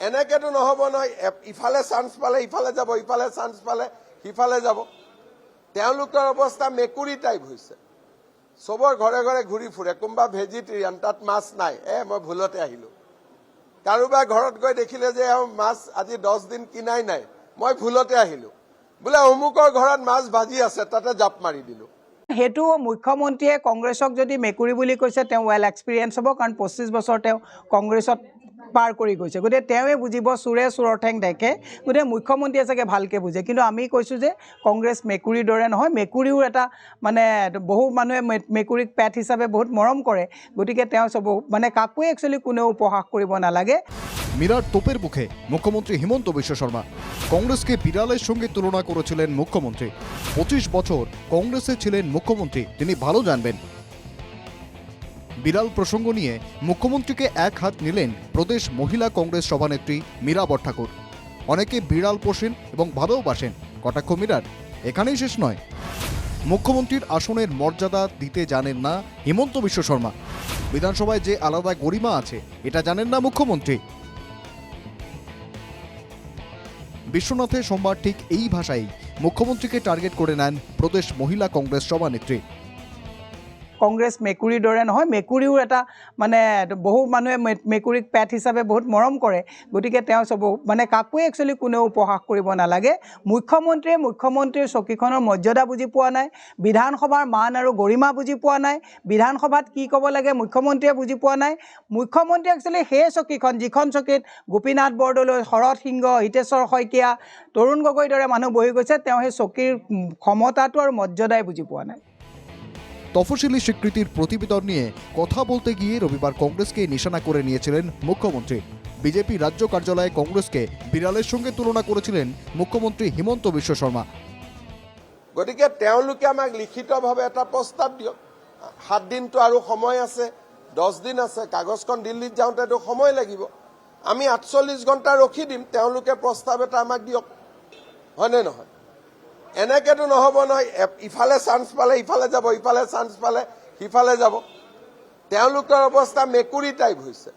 এনেকেতো নহ'ব নহয়। ইফালে চান্স পালে ইফালে যাব, ইফালে চান্স পালে সিফালে যাব। তেওঁলোকৰ অৱস্থা মেকুৰী টাইপ হৈছে। চবৰ ঘৰে ঘৰে ঘূৰি ফুৰে, কোনোবা ভেজিটেৰিয়ান, তাত মাছ নাই। এ, মই ভুলতে আহিলো। কাৰোবাৰ ঘৰত গৈ দেখিলে যে মাছ আজি দহ দিন কিনাই নাই। মই ভুলতে আহিলো। বোলে, অমুকৰ ঘৰত মাছ ভাজি আছে, তাতে জাপ মাৰি দিলো। সেইটো মুখ্যমন্ত্ৰীয়ে কংগ্ৰেছক যদি মেকুৰী বুলি কৈছে, তেওঁ ৱেল এক্সপিৰিয়েঞ্চ হ'ব, কাৰণ পঁচিছ বছৰ তেওঁ কংগ্ৰেছত পাৰ কৰি গৈছে। গতিকে তেওঁৱে বুজিব চোৰে চোৰৰ ঠেং দেখে গতিকে মুখ্যমন্ত্ৰীয়ে চাগে ভালকৈ বুজে। কিন্তু আমি কৈছোঁ যে কংগ্ৰেছ মেকুৰীৰ দৰে নহয়, মেকুৰীও এটা মানে বহু মানুহে মেকুৰীক পেট হিচাপে বহুত মৰম কৰে। গতিকে তেওঁ চব মানে কাকোৱে একচুৱেলি কোনেও উপহাস কৰিব নালাগে। মীরার তোপের মুখে মুখ্যমন্ত্রী হিমন্ত বিশ্ব শর্মা কংগ্রেসকে বিড়ালের সঙ্গে তুলনা করেছিলেন মুখ্যমন্ত্রী পঁচিশ বছর কংগ্রেসে ছিলেন মুখ্যমন্ত্রী তিনি ভালো জানবেন। বিড়াল প্রসঙ্গ নিয়ে মুখ্যমন্ত্রীকে এক হাত নিলেন প্রদেশ মহিলা কংগ্রেস সভানেত্রী মীরা বটঠাকুর অনেকে বিড়াল পোষেন এবং ভালোবাসেন কটাক্ষ মীরার। এখানেই শেষ নয়। মুখ্যমন্ত্রীর আসনের মর্যাদা দিতে জানেন না হিমন্ত বিশ্ব শর্মা। বিধানসভায় যে আলাদা গরিমা আছে, এটা জানেন না মুখ্যমন্ত্রী। বিশ্বনাথে সোমবার ঠিক এই ভাষায় মুখ্যমন্ত্রীকে টার্গেট করে নেন প্রদেশ মহিলা কংগ্রেস সভানেত্রী। কংগ্ৰেছ মেকুৰীৰ দৰে নহয় মেকুৰীও এটা মানে বহু মানুহে মেকুৰীক পেট হিচাপে বহুত মৰম কৰে। গতিকে তেওঁ চব মানে কাকোৱে একচুৱেলি কোনেও উপহাস কৰিব নালাগে। মুখ্যমন্ত্ৰীয়ে মুখ্যমন্ত্ৰীৰ চকীখনৰ মৰ্যাদা বুজি পোৱা নাই বিধানসভাৰ মান আৰু গৰিমা বুজি পোৱা নাই বিধানসভাত কি ক'ব লাগে মুখ্যমন্ত্ৰীয়ে বুজি পোৱা নাই। মুখ্যমন্ত্ৰীয়ে একচুৱেলি সেই চকীখন যিখন চকীত গোপীনাথ বৰদলৈ শৰৎ সিংহ হিতেশ্বৰ শইকীয়া তৰুণ গগৈৰ দৰে মানুহ বহি গৈছে তেওঁ সেই চকীৰ ক্ষমতাটো আৰু মৰ্যাদাই বুজি পোৱা নাই। তফসিলি স্বীকৃতির প্রতিবেদন নিয়ে কথা বলতে গিয়ে রবিবার কংগ্রেসকে নিশানা করে নিয়েছিলেন মুখ্যমন্ত্রী। বিজেপি রাজ্য কার্যালয়ে কংগ্রেসকে বিড়ালের সঙ্গে তুলনা করেছিলেন মুখ্যমন্ত্রী হিমন্ত বিশ্ব শর্মা। গতিকে তেওঁলোকে আমাক লিখিতভাৱে এটা প্ৰস্তাৱ দিয়ক। সাত দিনটো আৰু সময় আছে, দহ দিন আছে, কাগজখন দিল্লীত যাওঁতেতো সময় লাগিব। আমি আঠচল্লিছ ঘণ্টা ৰখি দিম, তেওঁলোকে প্ৰস্তাৱ এটা আমাক দিয়ক। হয়নে নহয়? এনেকেতো নহ'ব নহয়। ইফালে চান্স পালে ইফালে যাব, ইফালে চান্স পালে সিফালে যাব। তেওঁলোকৰ অৱস্থা মেকুৰী টাইপ হৈছে।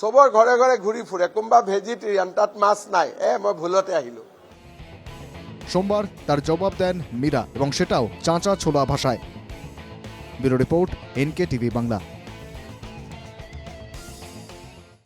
চবৰ ঘৰে ঘৰে ঘূৰি ফুৰে, কোনোবা ভেজিটেৰিয়ান, তাত মাছ নাই। এ, মই ভুলতে আহিলো। সোমবার তার জবাব দেন মীরা এবং সেটাও চাঁচা ছোলা ভাষায়। Bureau report NK TV Bangla.